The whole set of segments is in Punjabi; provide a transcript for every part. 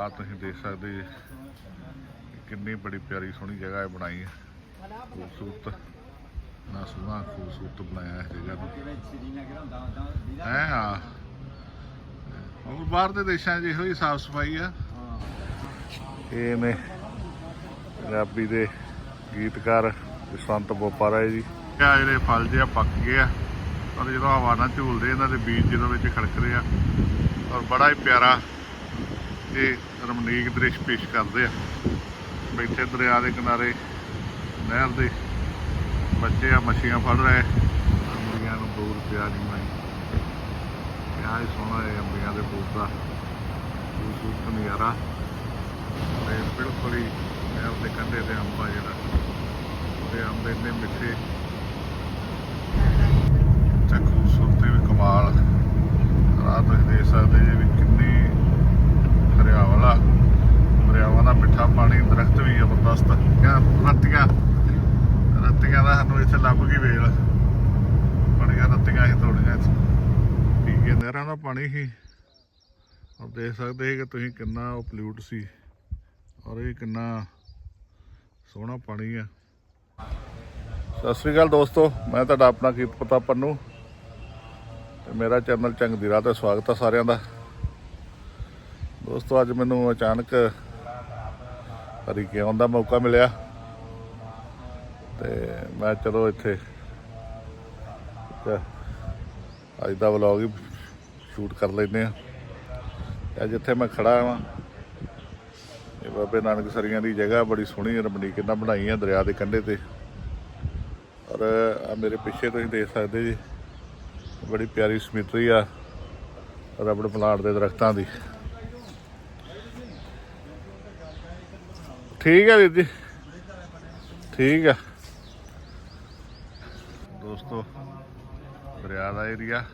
ਆ ਤੁਸੀਂ ਦੇਖ ਸਕਦੇ ਕਿੰਨੀ ਬੜੀ ਪਿਆਰੀ ਸੋਹਣੀ ਜਗ੍ਹਾ ਹੈ ਬਣਾਈ ਹੈ। ਖੂਬਸੂਰਤ ਨਾ ਸੋਹਣਾ ਖੂਬਸੂਰਤ ਬਣਾਇਆ ਹੈ ਜਗ੍ਹਾ ਨੂੰ। ਹੈ, ਹਾਂ। ਹੋਰ ਬਾਹਰ ਦੇ ਦੇਸ਼ਾਂ 'ਚ ਇਹੋ ਹੀ ਸਾਫ਼ ਸਫ਼ਾਈ ਆ। ਹਾਂ ਇਹ ਨੇ ਪੰਜਾਬੀ ਦੇ ਗੀਤਕਾਰ ਜਸਵੰਤ ਬੋਪਾ ਰਾਏ ਜੀ ਆ ਜਿਹੜੇ ਫਲ ਜਿਹੇ ਪੱਕ ਗਏ ਆ। ਔਰ ਜਦੋਂ ਹਵਾ ਨਾਲ ਝੂਲਦੇ, ਇਹਨਾਂ ਦੇ ਬੀਜ ਜਦੋਂ ਵਿੱਚ ਖੜਕਦੇ ਆ। ਔਰ ਬੜਾ ਹੀ ਪਿਆਰਾ ਇਹ ਰਮਣੀਕ ਦ੍ਰਿਸ਼ ਪੇਸ਼ ਕਰਦੇ ਆ। ਬੈਠੇ ਦਰਿਆ ਦੇ ਕਿਨਾਰੇ, ਨਹਿਰ ਦੇ ਬੱਚੇ ਆ, ਮੱਛੀਆਂ ਫੜ ਰਹੇ ਅੰਬੀਆਂ ਨੂੰ ਦੂਰ ਪਿਆ ਨਹੀਂ ਮੈਂ ਕਿਆ ਸੋਹਣਾ ਹੈ ਅੰਬੀਆਂ ਦੇ ਬੂਟ ਦਾ ਖੂਬਸੂਰਤ ਨਜ਼ਾਰਾ। ਤੇ ਬਿਲਕੁਲ ਹੀ ਨਹਿਰ ਦੇ ਕੰਢੇ ਤੇ ਅੰਬਾ ਜਿਹੜਾ। ਤੇ ਅੰਬ ਇੰਨੇ ਮਿੱਠੇ ਤੇ ਖੂਬਸੂਰਤੀ ਵੀ ਕਮਾਲ। ਰਾਤ ਤੁਸੀਂ ਦੇਖ ਸਕਦੇ ਜੇ ਵੀ ਕਿੰਨੀ ਦਰਿਆ ਵਾਲਾ ਦਰਿਆਵਾਂ ਦਾ ਮਿੱਠਾ ਪਾਣੀ, ਦਰਖਤ ਵੀ ਜ਼ਬਰਦਸਤ ਕਿਆ ਰੱਤੀਆਂ ਰੱਤੀਆਂ ਦਾ ਸਾਨੂੰ ਇੱਥੇ ਲੱਭ ਗਈ ਵੇਲ? ਬੜੀਆਂ ਰੱਤੀਆਂ ਸੀ ਥੋੜੀਆਂ ਠੀਕ ਹੈ ਨਹਿਰਾਂ ਦਾ ਪਾਣੀ ਸੀ। ਔਰ ਦੇਖ ਸਕਦੇ ਸੀ ਕਿ ਤੁਸੀਂ ਕਿੰਨਾ ਉਹ ਪੋਲਿਊਟ ਸੀ। ਔਰ ਇਹ ਕਿੰਨਾ ਸੋਹਣਾ ਪਾਣੀ ਆ। ਸਤਿ ਸ੍ਰੀ ਅਕਾਲ ਦੋਸਤੋ, ਮੈਂ ਤੁਹਾਡਾ ਆਪਣਾ ਕੀਰਤ ਪਤਾ ਪੰਨੂ। ਤੇ ਮੇਰਾ ਚੈਨਲ ਚੰਗ ਦੀ ਰਾਹ ਤੇ ਸਵਾਗਤ ਆ ਸਾਰਿਆਂ ਦਾ। ਦੋਸਤੋ ਅੱਜ ਮੈਨੂੰ ਅਚਾਨਕ ਹਰੀਕੇ ਆਉਣ ਦਾ ਮੌਕਾ ਮਿਲਿਆ। ਤੇ ਮੈਂ ਚਲੋ ਇੱਥੇ ਅੱਜ ਦਾ ਵਲੌਗ ਹੀ ਸ਼ੂਟ ਕਰ ਲੈਂਦੇ ਆ ਅੱਜ ਇੱਥੇ ਮੈਂ ਖੜਾ ਹਾਂ। ਇਹ ਬਾਬੇ ਨਾਨਕ ਸਰੀਆਂ ਦੀ ਜਗ੍ਹਾ ਬੜੀ ਸੋਹਣੀ ਰਮਣੀਕ ਇਹਨਾਂ ਬਣਾਈ ਆ ਦਰਿਆ ਦੇ ਕੰਢੇ ਤੇ। ਔਰ ਆ ਮੇਰੇ ਪਿੱਛੇ ਤੁਸੀਂ ਦੇਖ ਸਕਦੇ ਜੀ, ਬੜੀ ਪਿਆਰੀ ਸਮਿਟਰੀ ਆ ਰਬੜ ਪਲਾਂਟ ਦੇ ਦਰਖਤਾਂ ਦੀ। ਠੀਕ ਹੈ ਦੀਦੀ ਠੀਕ ਆ। ਦੋਸਤੋ ਦਰਿਆ ਦਾ ਏਰੀਆ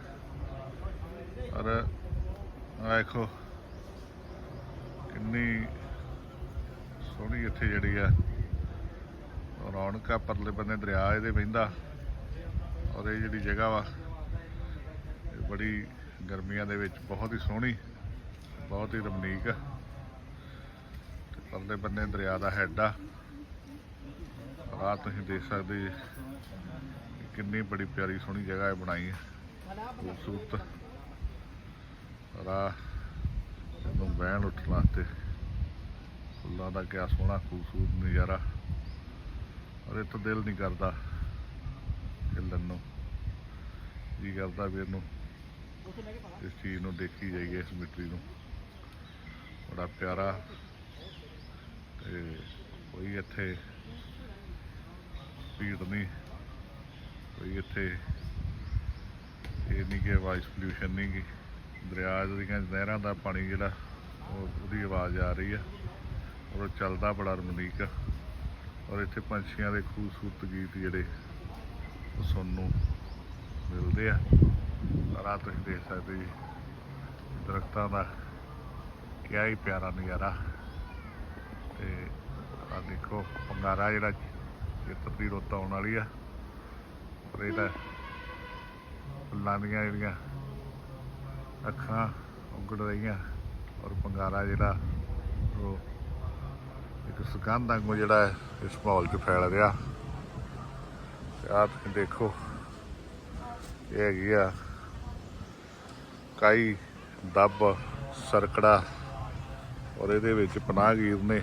ਔਰ ਆਹ ਕਿੰਨੀ ਸੋਹਣੀ ਇੱਥੇ ਜਿਹੜੀ ਆ। ਰੌਣਕ ਆ, ਪਰਲੇ ਬੰਨੇ ਦਰਿਆ ਇਹਦੇ ਵਹਿੰਦਾ। ਔਰ ਇਹ ਜਿਹੜੀ ਜਗ੍ਹਾ ਵਾ, ਇਹ ਬੜੀ ਗਰਮੀਆਂ ਦੇ ਵਿੱਚ ਬਹੁਤ ਹੀ ਸੋਹਣੀ, ਬਹੁਤ ਹੀ ਰਮਣੀਕ ਆ। ਪਰਲੇ ਬੰਨੇ ਦਰਿਆ ਦਾ ਹੈੱਡ ਆ। ਰਾਤ ਤੁਸੀਂ ਦੇਖ ਸਕਦੇ ਜੀ, ਕਿੰਨੀ ਬੜੀ ਪਿਆਰੀ ਸੋਹਣੀ ਜਗ੍ਹਾ ਹੈ ਬਣਾਈ ਹੈ। ਖੂਬਸੂਰਤ। ਰਾਹ ਨੂੰ ਬਹਿਣ ਉੱਠਣ ਵਾਸਤੇ ਫੁੱਲਾਂ ਦਾ ਕਿਆ ਸੋਹਣਾ ਖੂਬਸੂਰਤ ਨਜ਼ਾਰਾ। ਔਰ ਇਹ ਤਾਂ ਦਿਲ ਨਹੀਂ ਕਰਦਾ ਹਿੱਲਣ ਨੂੰ। ਜੀ ਕਰਦਾ ਵੀ ਇਹਨੂੰ? ਇਸ ਚੀਜ਼ ਨੂੰ ਦੇਖੀ ਜਾਈਏ, ਇਸ ਮਿੱਟੀ ਨੂੰ। ਬੜਾ ਪਿਆਰਾ ਤੇ ਕੋਈ ਇੱਥੇ ਭੀੜ ਨਹੀਂ, ਕੋਈ ਇੱਥੇ ਇਹ ਨਹੀਂ ਕਿ ਵਾਇਸ ਪੋਲਿਊਸ਼ਨ ਨਹੀਂ ਕਿ ਦਰਿਆ ਦੀਆਂ ਨਹਿਰਾਂ ਦਾ ਪਾਣੀ ਜਿਹੜਾ, ਉਹ ਉਹਦੀ ਆਵਾਜ਼ ਆ ਰਹੀ ਆ। ਔਰ ਉਹ ਚੱਲਦਾ ਬੜਾ ਰਮਨੀਕ ਆ। ਔਰ ਇੱਥੇ ਪੰਛੀਆਂ ਦੇ ਖੂਬਸੂਰਤ ਗੀਤ ਜਿਹੜੇ, ਉਹ ਸੁਣਨ ਨੂੰ ਮਿਲਦੇ ਆ। ਰਾਤ ਤੁਸੀਂ ਦੇਖ ਸਕਦੇ ਜੀ। ਦਰਖਤਾਂ ਦਾ ਕਿਆ ਹੀ ਪਿਆਰਾ ਨਜ਼ਾਰਾ। ਤੇ ਆ ਦੇਖੋ, ਪੰਗਾਰਾ ਜਿਹੜਾ ਚਿੱਤਰ ਦੀ ਰੁੱਤ ਆਉਣ ਵਾਲੀ ਆ। ਪਰ ਇਹਦਾ ਫੁੱਲਾਂ ਦੀਆਂ ਜਿਹੜੀਆਂ ਅੱਖਾਂ ਉਗੜ ਰਹੀਆਂ, ਔਰ ਪੰਗਾਰਾ ਜਿਹੜਾ, ਉਹ ਇੱਕ ਸੁਗੰਧ ਵਾਂਗੂ ਜਿਹੜਾ ਇਸ ਮਾਹੌਲ 'ਚ ਫੈਲ ਰਿਹਾ। ਤੇ ਦੇਖੋ, ਇਹ ਹੈਗੀ ਆ ਕਾਈ, ਦੱਬ, ਸਰਕੜਾ, ਔਰ ਇਹਦੇ ਵਿੱਚ ਪਨਾਹਗੀਰ ਨੇ।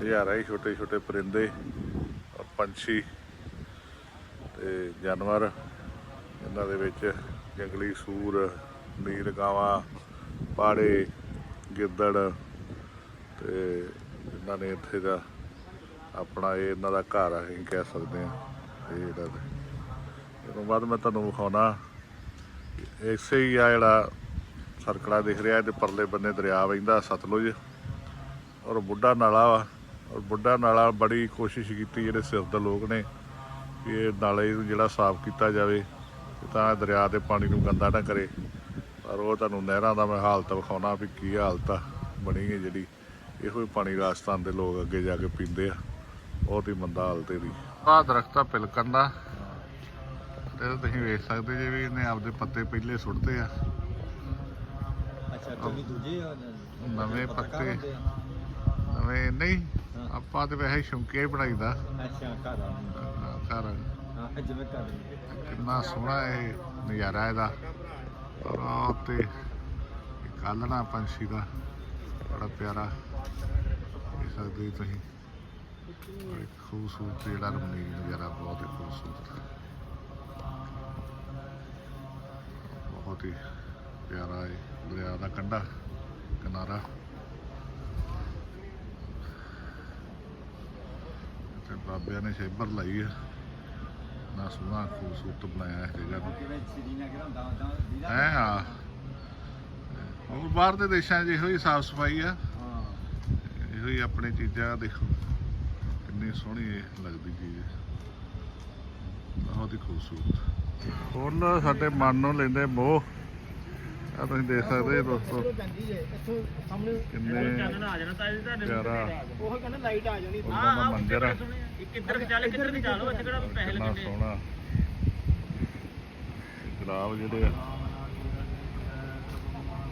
ਹਜ਼ਾਰਾਂ ਹੀ ਛੋਟੇ ਛੋਟੇ ਪਰਿੰਦੇ ਔਰ ਪੰਛੀ ਤੇ ਜਾਨਵਰ, ਇਹਨਾਂ ਦੇ ਵਿੱਚ ਜੰਗਲੀ ਸੂਰ ਨੀਲ ਗਾਵਾਂ, ਪਾੜੇ, ਗਿੱਦੜ ਤੇ ਇਹਨਾਂ ਨੇ ਇੱਥੇ ਦਾ ਆਪਣਾ ਇਹ ਇਹਨਾਂ ਦਾ ਘਰ ਆ, ਅਸੀਂ ਕਹਿ ਸਕਦੇ ਹਾਂ ਇਹ ਜਿਹੜਾ ਇਹ ਤੋਂ ਬਾਅਦ ਮੈਂ ਤੁਹਾਨੂੰ ਵਿਖਾਉਣਾ, ਇਸੇ ਹੀ ਆ ਜਿਹੜਾ ਸਰਕੜਾ ਦਿਖ ਰਿਹਾ ਤੇ ਪਰਲੇ ਬੰਨੇ ਦਰਿਆ ਵਹਿੰਦਾ ਸਤਲੁਜ ਔਰ ਬੁੱਢਾ ਨਾਲਾ ਵਾ। ਔਰ ਬੁੱਢਾ ਨਾਲਾ ਬੜੀ ਕੋਸ਼ਿਸ਼ ਕੀਤੀ ਜਿਹੜੇ ਸਿਰ ਦੇ ਲੋਕ ਨੇ ਕਿ ਇਹ ਨਾਲੇ ਨੂੰ ਜਿਹੜਾ ਸਾਫ਼ ਕੀਤਾ ਜਾਵੇ ਤੇ ਦਰਿਆ ਦੇ ਪਾਣੀ ਨੂੰ ਗੰਦਾ ਨਾ ਕਰੇ। ਪਰ ਉਹ ਤੁਹਾਨੂੰ ਨਹਿਰਾਂ ਦਾ ਮੈਂ ਹਾਲਤ ਵਿਖਾਉਣਾ ਵੀ ਕੀ ਹਾਲਤ ਆ ਬਣੀ ਹੈ ਜਿਹੜੀ। ਇਹੋ ਹੀ ਪਾਣੀ ਰਾਜਸਥਾਨ ਦੇ ਲੋਕ ਅੱਗੇ ਜਾ ਕੇ ਪੀਂਦੇ ਆ। ਬਹੁਤ ਹੀ ਮੰਦਾ ਹਾਲਤ ਇਹਦੀ। ਆਹ ਦਰਖਤ ਆ ਪਿਲਕਣ ਦਾ। ਤੇ ਤੁਸੀਂ ਵੇਖ ਸਕਦੇ ਜੇ ਵੀ ਇਹਨੇ ਆਪਦੇ ਪੱਤੇ ਪਹਿਲੇ ਸੁੱਟਦੇ ਆ। ਅੱਛਾ ਕਿਉਂਕਿ ਦੂਜੇ ਨਵੇਂ ਪੱਤੇ। ਨਵੇਂ ਨਹੀਂ। ਆਪਾਂ ਤੇ ਵੈਸੇ ਸ਼ੌਂਕੀਆ ਹੀ ਬਣਾਈਦਾ ਅੱਛਾ ਘਰ ਆ ਘਰ ਹਾਂ ਜਿਵੇਂ ਘਰ ਕਿੰਨਾ ਸੋਹਣਾ ਇਹ ਨਜ਼ਾਰਾ ਇਹਦਾ। ਆਹ ਉੱਤੇ ਕਾਲਣਾ ਪੰਛੀ ਦਾ। ਬੜਾ ਪਿਆਰਾ। ਦੇਖ ਸਕਦੇ ਤੁਸੀਂ। ਬੜੀ ਖੂਬਸੂਰਤ ਜਿਹੜਾ ਰਮਣੀਕ ਨਜ਼ਾਰਾ ਬਹੁਤ ਹੀ ਖੂਬਸੂਰਤ। ਬਹੁਤ ਹੀ ਪਿਆਰਾ ਹੈ ਦਰਿਆ ਦਾ ਕੰਢਾ ਕਿਨਾਰਾ ਤੇ ਬਾਬਿਆਂ ਨੇ ਸ਼ੇਬਰ ਲਾਈ ਹੈ ਨਾ ਸੋਹਣਾ, ਖੂਬਸੂਰਤ ਬਣਾਇਆ ਹੈ ਜਗ੍ਹਾ ਨੂੰ। ਹੈ, ਆ। ਹੋਰ ਬਾਹਰ ਦੇ ਦੇਸ਼ਾਂ 'ਚ ਇਹੋ ਹੀ ਸਾਫ਼ ਸਫ਼ਾਈ ਆ। ਇਹੋ ਹੀ ਆਪਣੀ ਚੀਜ਼ਾਂ ਦੇਖੋ, ਕਿੰਨੀ ਸੋਹਣੀ ਇਹ ਲੱਗਦੀ ਚੀਜ਼ ਬਹੁਤ ਹੀ ਖੂਬਸੂਰਤ। ਫੁੱਲ ਸਾਡੇ ਮਨ ਨੂੰ ਲੈਂਦੇ ਮੋਹ। ਆ ਤੁਸੀਂ ਦੇਖ ਸਕਦੇ ਹੋ ਦੋਸਤੋ। ਹੈ ਇੱਥੋਂ ਸਾਹਮਣੇ ਕਿੰਨੇ ਆ ਜਾਣਾ ਤਾਂ ਪਿਆਰਾ। ਉਹ ਕਹਿੰਦਾ ਲਾਈਟ ਆ ਜਾਣੀ। ਫੁੱਲਾਂ ਦਾ ਮੰਜ਼ਰ ਆ। ਇੱਕ ਇੱਧਰ ਚੱਲ ਕਿੱਧਰ ਵੀ ਚੱਲ। ਇੱਥੇ ਕਿਹੜਾ ਪੈਸੇ ਕਿੰਨਾ ਸੋਹਣਾ। ਗੁਲਾਬ ਜਿਹੜੇ ਆ।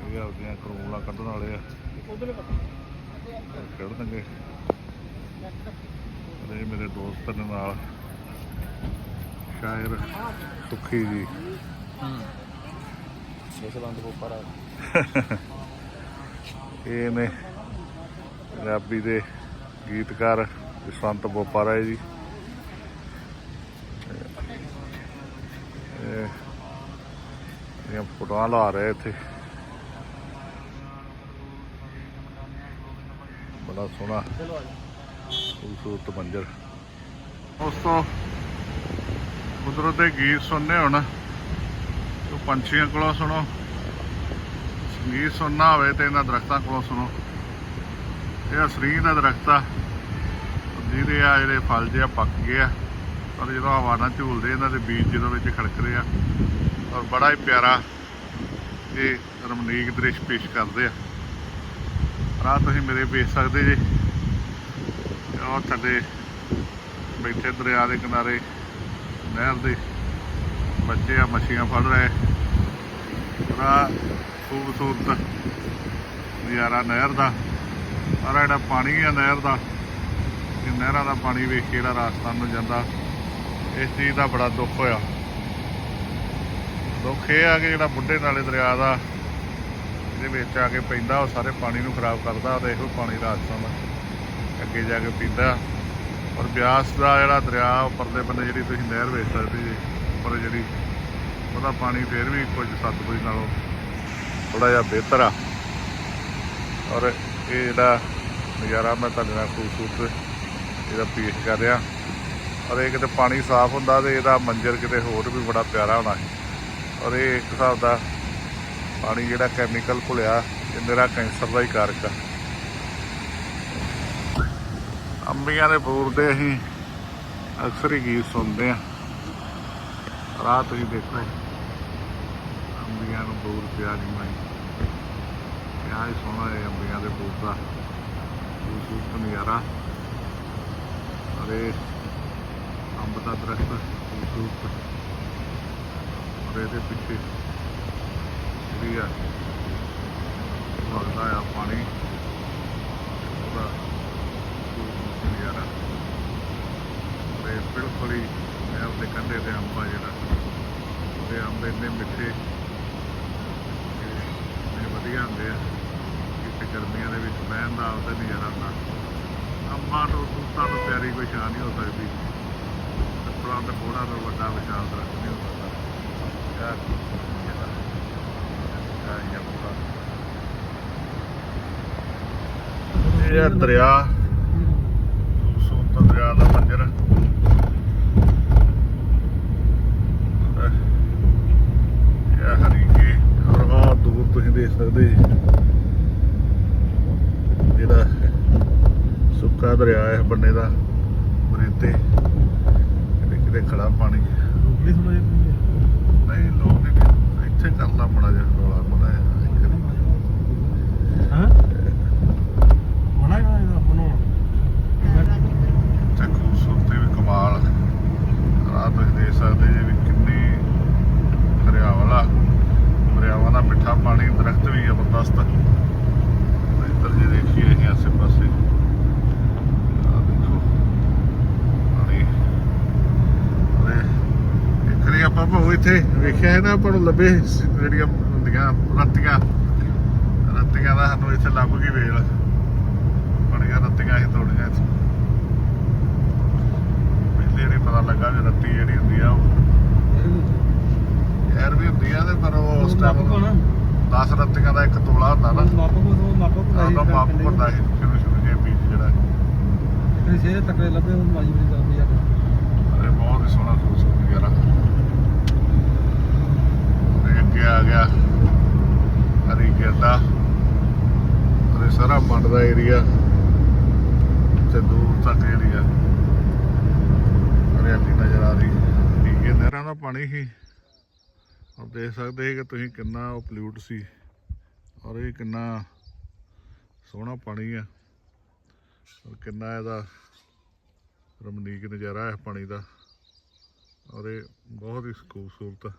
ਇਹ ਆਪਦੀਆਂ ਕਰੂਲਾ ਕੱਢਣ ਵਾਲੇ ਆ। ਉਧਰ ਖੇਡਣਗੇ ਇਹ ਮੇਰੇ ਦੋਸਤ ਨੇ ਨਾਲ। ਸ਼ਾਇਰ ਸੁਖੀ ਜੀ। ਬੋਪਰਾ ਇਹ ਨੇ ਪੰਜਾਬੀ ਦੇ ਗੀਤਕਾਰ ਜਸਵੰਤ ਬੋਪਾ ਰਾਏ ਜੀ। ਇਹ ਫੋਟੋਆਂ ਲਾ ਰਹੇ ਇੱਥੇ। ਬੜਾ ਸੋਹਣਾ ਖੂਬਸੂਰਤ ਮੰਜ਼ਰ ਦੋਸਤੋ, ਕੁਦਰਤ ਦੇ ਗੀਤ ਸੁਣਨੇ ਹੁਣ। ਤੋ ਪੰਛੀਆਂ ਕੋਲੋਂ ਸੁਣੋ। ਸੰਗੀਤ ਸੁਣਨਾ ਹੋਵੇ ਤੇ ਇਹਨਾਂ ਦਰਖਤਾਂ ਕੋਲੋਂ ਸੁਣੋ। ਇਹ ਸਰੀਰ ਦਾ ਦਰਖਤ ਆ। ਜਿਹਦੇ ਆ ਜਿਹੜੇ ਫਲ ਜਿਹੇ ਆ, ਪੱਕ ਗਏ ਆ। ਪਰ ਜਦੋਂ ਹਵਾ ਨਾਲ ਝੂਲਦੇ, ਇਹਨਾਂ ਦੇ ਬੀਜ ਜਦੋਂ ਵਿੱਚ ਖੜਕਦੇ ਆ, ਔਰ ਬੜਾ ਹੀ ਪਿਆਰਾ ਇਹ ਰਮਣੀਕ ਦ੍ਰਿਸ਼ ਪੇਸ਼ ਕਰਦੇ ਆ। ਰਾਹ ਤੁਸੀਂ ਮੇਰੇ ਵੇਖ ਸਕਦੇ ਜੇ। ਉਹ ਥੱਲੇ ਬੈਠੇ ਦਰਿਆ ਦੇ ਕਿਨਾਰੇ, ਨਹਿਰ ਦੇ ਬੱਚੇ ਆ, ਮੱਛੀਆਂ ਫੜ ਰਹੇ। ਬੜਾ ਖੂਬਸੂਰਤ ਨਜ਼ਾਰਾ ਨਹਿਰ ਦਾ। ਸਾਰਾ ਜਿਹੜਾ ਪਾਣੀ ਆ ਨਹਿਰ ਦਾ, ਇਹ ਨਹਿਰਾਂ ਦਾ ਪਾਣੀ ਵੇਖ ਕੇ ਜਿਹੜਾ ਰਾਜਸਥਾਨ ਨੂੰ ਜਾਂਦਾ, ਇਸ ਚੀਜ਼ ਦਾ ਬੜਾ ਦੁੱਖ ਹੋਇਆ। ਦੁੱਖ ਇਹ ਆ ਕਿ ਜਿਹੜਾ ਬੁੱਢੇ ਨਾਲੇ ਦਰਿਆ ਦਾ, ਇਹਦੇ ਵਿੱਚ ਆ ਕੇ ਪੈਂਦਾ, ਉਹ ਸਾਰੇ ਪਾਣੀ ਨੂੰ ਖਰਾਬ ਕਰਦਾ, ਤੇ ਇਹੋ ਪਾਣੀ ਰਾਜਸਥਾਨ ਅੱਗੇ ਜਾ ਕੇ ਪੀਂਦਾ। ਔਰ ਬਿਆਸ ਦਾ ਜਿਹੜਾ ਦਰਿਆ ਉਹ ਪਰਲੇ ਬੰਨੇ ਜਿਹੜੀ ਤੁਸੀਂ ਨਹਿਰ ਵੇਖ ਸਕਦੇ ਜੀ ਪਰ ਜਿਹੜੀ ਉਹਦਾ ਪਾਣੀ ਫੇਰ ਵੀ ਕੁਝ ਸਤਲੁਜ ਨਾਲੋਂ ਥੋੜਾ ਜਿਹਾ ਬਿਹਤਰ ਆ। ਔਰ ਇਹ ਜਿਹੜਾ ਨਜ਼ਾਰਾ ਮੈਂ ਤੁਹਾਡੇ ਨਾਲ ਖੂਬਸੂਰਤ ਇਹਦਾ ਪੇਸ਼ ਕਰ ਰਿਹਾ। ਔਰ ਇਹ ਕਿਤੇ ਪਾਣੀ ਸਾਫ਼ ਹੁੰਦਾ ਤੇ ਇਹਦਾ ਮੰਜ਼ਰ ਕਿਤੇ ਹੋਰ ਵੀ ਬੜਾ ਪਿਆਰਾ ਹੋਣਾ ਹੈ। ਔਰ ਇਹ ਇੱਕ ਹਿਸਾਬ ਦਾ ਪਾਣੀ ਜਿਹੜਾ ਕੈਮੀਕਲ ਘੁਲਿਆ, ਇਹ ਮੇਰਾ ਕੈਂਸਰ ਦਾ ਹੀ ਕਾਰਕ ਆ। ਅੰਬੀਆਂ ਦੇ ਫੂਲ ਦੇ ਅਸੀਂ ਅਕਸਰ ਹੀ ਗੀਤ ਸੁਣਦੇ ਆ ਰਾਹ ਤੁਸੀਂ ਦੇਖੋ ਅੰਬੀਆਂ ਨੂੰ ਦੂਰ ਪਿਆ ਨਹੀਂ ਮਾਈ। ਕਿਆ ਹੀ ਸੋਹਣਾ ਹੈ ਅੰਬੀਆਂ ਦੇ ਫੂਲ ਦਾ। ਖੂਬਸੂਰਤ ਨਜ਼ਾਰਾ। ਅਰੇ, ਅੰਬ ਦਾ ਦਰਖਤ ਖੂਬਸੂਰਤ। ਔਰ ਇਹਦੇ ਪਿੱਛੇ ਜਿਹੜੀ ਆ, ਵਗਦਾ ਆ ਪਾਣੀ। ਉਹਦਾ ਖੂਬਸੂਰਤ ਨਜ਼ਾਰਾ। ਤੇ ਬਿਲਕੁਲ ਹੀ ਨਹਿਰ ਦੇ ਕੰਢੇ ਤੇ ਅੰਬ ਆ ਤੇ ਅੰਬ ਇੰਨੇ ਮਿੱਠੇ। ਤੇ ਇੰਨੇ ਵਧੀਆ ਹੁੰਦੇ ਆ। ਕਿ ਗਰਮੀਆਂ ਦੇ ਵਿੱਚ ਬਹਿਣ ਦਾ ਉਹਦਾ ਨਜ਼ਾਰਾ ਹੁੰਦਾ। ਅੰਬਾਂ ਤੋਂ ਤੂਤਾਂ ਤੋਂ ਪਿਆਰੀ ਕੋਈ ਸ਼ਾਨ ਨਹੀਂ ਹੋ ਸਕਦੀ। ਸੱਪੜਾਂ ਤੇ ਬੋੜਾ ਤੋਂ ਵੱਡਾ ਵਿਸ਼ਾਲ ਦਰਖਤ ਨਹੀਂ ਹੋ ਸਕਦਾ। ਯਾਰ ਪੂਰਾ ਇਹ ਦਰਿਆ। ਖੂਬਸੂਰਤ ਦਰਿਆ ਦਾ ਮੰਜ਼ਰ ਇਹ ਹਰੀਕੇ ਔਰ ਆਹ ਦੂਰ ਤੁਸੀਂ ਦੇਖ ਸਕਦੇ ਜਿਹੜਾ ਸੁੱਕਾ ਦਰਿਆ ਹੈ ਬੰਨੇ ਦਾ ਬਰੇਤੇ ਕਿਤੇ ਕਿਤੇ ਖੜਾ ਪਾਣੀ। ਰੁਕਲੀ ਥੋੜਾ ਜਿਹਾ ਨਹੀਂ ਲੋਕ ਨਹੀਂ ਇੱਥੇ ਕਰ ਲਾ ਬੜਾ ਜਿਹਾ ਰੌਲਾ ਜਿਹਾ ਹਾਂ ਮਨਾ ਇਹਦਾ ਬਣਾਉਣਾ ਤੇ ਖੂਬਸੂਰਤੀ ਵੀ ਕਮਾਲ ਰਾਹ ਤੁਸੀਂ ਦੇਖ ਸਕਦੇ ਜੀ ਵੀ ਕਿੰਨੀ ਹਰਿਆਵਲ ਆ ਦਰਿਆਵਾਂ ਦਾ ਮਿੱਠਾ ਪਾਣੀ ਦਰਖਤ ਵੀ ਜ਼ਬਰਦਸਤ ਆਪਾਂ ਉਹ ਇੱਥੇ ਹੈ ਨਾ ਆਪਾਂ ਨੂੰ ਲੱਭੇ ਜਿਹੜੀਆਂ ਹੁੰਦੀਆਂ ਰੱਤੀਆਂ ਰੱਤੀਆਂ ਦਾ ਸਾਨੂੰ ਇੱਥੇ ਲੱਭ ਗਈ ਵੇਲ ਬੜੀਆਂ ਰੱਤੀਆਂ ਸੀ ਤੋੜੀਆਂ ਇੱਥੇ ਪਹਿਲੇ ਨਹੀਂ ਪਤਾ ਲੱਗਾ ਵੀ ਰੱਤੀ ਜਿਹੜੀ ਹੁੰਦੀ ਆ ਉਹ ਯਾਰ ਵੀ ਹੁੰਦੀ ਆ ਤੇ ਪਰ ਉਹ ਉਸ ਟਾਈਮ 10 ਰੱਤੀਆਂ ਦਾ ਇੱਕ ਤੋਲਾ ਹੁੰਦਾ ਨਾ ਮਾਪੋ ਕੋ ਮਾਪੋ ਉਹਦਾ ਮਾਪ ਹੁੰਦਾ ਸੀ ਸ਼ੁਰੂ ਸ਼ੁਰੂ ਜੇ ਬੀਜ ਜਿਹੜਾ ਤੇ ਸੇ ਤੱਕੜੇ ਲੱਭੇ ਉਹ ਮਾਜੀ ਬੜੀ ਕਰਦੀ ਆ ਅਰੇ ਬਹੁਤ ਹੀ ਸੋਹਣਾ ਖੂਬਸੂਰਤ ਨਜ਼ਾਰਾ ਤੇ ਅੱਗੇ ਆ ਗਿਆ ਹਰੀ ਗਿਰਦਾ ਅਰੇ ਸਾਰਾ ਪਿੰਡ ਦਾ ਏਰੀਆ ਤੇ ਦੂਰ ਤੱਕ ਏਰੀਆ ਹਰਿਆਲੀ ਨਜ਼ਰ ਆ ਰਹੀ। ਠੀਕ ਹੈ ਨਹਿਰਾਂ ਦਾ ਪਾਣੀ ਹੀ ਆਪ ਦੇਖ ਸਕਦੇ ਹੋ ਕਿ ਤੁਸੀਂ ਕਿੰਨਾ ਉਹ ਪੋਲਿਊਟ ਸੀ ਔਰ ਇਹ ਕਿੰਨਾ ਸੋਹਣਾ ਪਾਣੀ ਆ ਔਰ ਕਿੰਨਾ ਇਹਦਾ ਰਮਨੀਕ ਨਜ਼ਾਰਾ ਹੈ ਪਾਣੀ ਦਾ। ਔਰ ਇਹ ਬਹੁਤ ਹੀ ਖੂਬਸੂਰਤ ਆ।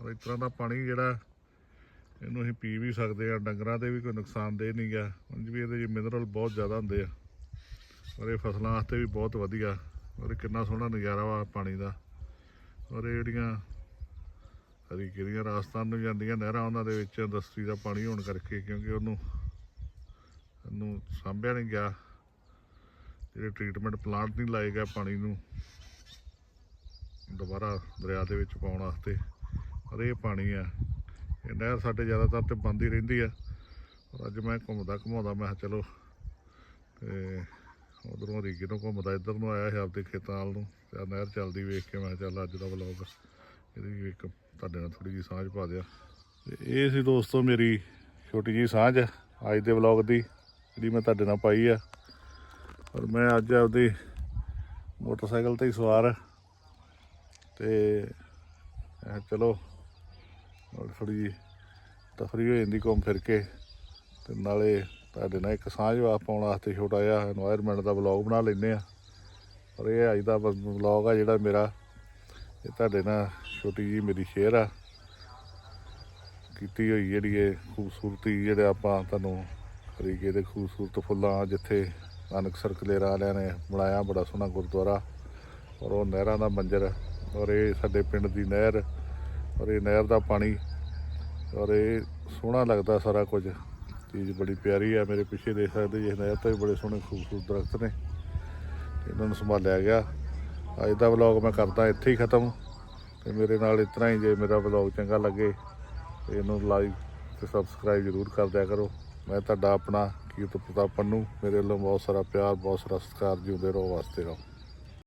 ਔਰ ਇਸ ਤਰ੍ਹਾਂ ਦਾ ਪਾਣੀ ਜਿਹੜਾ ਇਹਨੂੰ ਅਸੀਂ ਪੀ ਵੀ ਸਕਦੇ ਆ, ਡੰਗਰਾਂ ਤੇ ਵੀ ਕੋਈ ਨੁਕਸਾਨਦੇਹ ਨਹੀਂ ਗਾ ਉਂਝ ਵੀ ਇਹਦੇ 'ਚ ਮਿਨਰਲ ਬਹੁਤ ਜ਼ਿਆਦਾ ਹੁੰਦੇ ਆ। ਔਰ ਇਹ ਫਸਲਾਂ ਵਾਸਤੇ ਵੀ ਬਹੁਤ ਵਧੀਆ। ਔਰ ਕਿੰਨਾ ਸੋਹਣਾ ਨਜ਼ਾਰਾ ਵਾ ਪਾਣੀ ਦਾ। ਔਰ ਇਹ ਜਿਹੜੀਆਂ ਹਰੀਕੇ ਦੀਆਂ ਰਾਜਸਥਾਨ ਨੂੰ ਜਾਂਦੀਆਂ ਨਹਿਰਾਂ ਉਹਨਾਂ ਦੇ ਵਿੱਚ ਇੰਡਸਟਰੀ ਦਾ ਪਾਣੀ ਹੋਣ ਕਰਕੇ, ਕਿਉਂਕਿ ਉਹਨੂੰ ਉਹਨੂੰ ਸਾਂਭਿਆ ਨਹੀਂ ਗਿਆ। ਜਿਹੜੇ ਟ੍ਰੀਟਮੈਂਟ ਪਲਾਂਟ ਨਹੀਂ ਲਾਏ ਗਏ ਪਾਣੀ ਨੂੰ, ਦੁਬਾਰਾ ਦਰਿਆ ਦੇ ਵਿੱਚ ਪਾਉਣ ਵਾਸਤੇ। ਪਰ ਇਹ ਪਾਣੀ ਆ। ਇਹ ਨਹਿਰ ਸਾਡੇ ਜ਼ਿਆਦਾਤਰ ਤੇ ਬੰਦ ਹੀ ਰਹਿੰਦੀ ਆ। ਔਰ ਅੱਜ ਮੈਂ ਘੁੰਮਦਾ ਘੁਮਾਉਂਦਾ, ਮੈਂ ਕਿਹਾ ਚਲੋ ਤੇ ਉਧਰੋਂ ਰੀਗੇ ਤੋਂ ਘੁੰਮਦਾ, ਇੱਧਰ ਨੂੰ ਆਇਆ ਸੀ ਆਪਦੇ ਖੇਤਾਂ ਵੱਲ ਨੂੰ। ਤੇ ਨਹਿਰ ਚੱਲਦੀ ਵੇਖ ਕੇ ਮੈਂ ਕਿਹਾ ਚੱਲ ਅੱਜ ਦਾ ਵਲੌਗ ਇਹਦੀ ਇੱਕ ਤੁਹਾਡੇ ਨਾਲ ਥੋੜੀ ਜਿਹੀ ਸਾਂਝ ਪਾ ਦਿਆ। ਤੇ ਇਹ ਸੀ ਦੋਸਤੋ ਮੇਰੀ ਛੋਟੀ ਜਿਹੀ ਸਾਂਝ ਅੱਜ ਦੇ ਵਲੌਗ ਦੀ, ਜਿਹੜੀ ਮੈਂ ਤੁਹਾਡੇ ਨਾਲ ਪਾਈ ਆ। ਔਰ ਮੈਂ ਅੱਜ ਆਪਦੇ ਮੋਟਰਸਾਈਕਲ ਤੇ ਹੀ ਸਵਾਰ। ਤੇ ਮੈਂ ਚਲੋ ਥੋੜੀ ਜੀ ਤਫਰੀ ਹੋ ਜਾਂਦੀ ਘੁੰਮ ਫਿਰ ਕੇ। ਤੇ ਨਾਲੇ ਤੁਹਾਡੇ ਨਾਲ ਇੱਕ ਸਾਂਝ ਵਾ ਪਾਉਣ ਵਾਸਤੇ ਛੋਟਾ ਜਿਹਾ এনवायरमेंट ਦਾ ਵਲੌਗ ਬਣਾ ਲੈਨੇ ਆ ਪਰ ਇਹ ਅੱਜ ਦਾ ਵਲੌਗ ਆ ਜਿਹੜਾ ਮੇਰਾ, ਇਹ ਤੁਹਾਡੇ ਨਾਲ ਛੋਟੀ ਜੀ ਮੇਰੀ ਸ਼ੇਅਰ ਆ। ਕੀਤੀ ਹੋਈ ਜਿਹੜੀ ਇਹ ਖੂਬਸੂਰਤੀ ਜਿਹੜਾ ਆਪਾਂ ਤੁਹਾਨੂੰ ਤਰੀਕੇ ਦੇ ਖੂਬਸੂਰਤ ਫੁੱਲਾਂ ਜਿੱਥੇ ਨਾਨਕ ਸਰਕਲੇਰ ਵਾਲਿਆਂ ਨੇ ਬਣਾਇਆ, ਬੜਾ ਸੋਹਣਾ ਗੁਰਦੁਆਰਾ ਔਰ ਉਹ ਨਹਿਰਾਂ ਦਾ ਮੰਜ਼ਰ ਔਰ ਇਹ ਸਾਡੇ ਪਿੰਡ ਦੀ ਨਹਿਰ ਔਰ ਇਹ ਨਹਿਰ ਦਾ ਪਾਣੀ, ਔਰ ਇਹ ਸੋਹਣਾ ਲੱਗਦਾ ਸਾਰਾ ਕੁਝ। ਚੀਜ਼ ਬੜੀ ਪਿਆਰੀ ਆ, ਮੇਰੇ ਪਿੱਛੇ ਦੇਖ ਸਕਦੇ ਜੀ ਇਸ ਨਹਿਰ ਤੋਂ ਵੀ ਬੜੇ ਸੋਹਣੇ ਖੂਬਸੂਰਤ ਦਰਖਤ ਨੇ। ਇਹਨਾਂ ਨੂੰ ਸੰਭਾਲਿਆ ਗਿਆ। ਅੱਜ ਦਾ ਵਲੌਗ ਮੈਂ ਕਰਦਾ ਇੱਥੇ ਹੀ ਖਤਮ। ਤੇ ਮੇਰੇ ਨਾਲ ਇਸ ਤਰ੍ਹਾਂ ਹੀ, ਜੇ ਮੇਰਾ ਵਲੌਗ ਚੰਗਾ ਲੱਗੇ, ਤੇ ਇਹਨੂੰ ਲਾਈਕ ਤੇ ਸਬਸਕ੍ਰਾਈਬ ਜ਼ਰੂਰ ਕਰ ਦਿਆ ਕਰੋ। ਮੈਂ ਤੁਹਾਡਾ ਆਪਣਾ ਕੀਰਤ ਪ੍ਰਤਾਪ ਪੰਨੂ, ਮੇਰੇ ਵੱਲੋਂ ਬਹੁਤ ਸਾਰਾ ਪਿਆਰ, ਬਹੁਤ ਸਾਰਾ ਸਤਿਕਾਰ, ਜਿਉਂਦੇ ਰਹੋ, ਵਾਸਤੇ ਰਹੋ।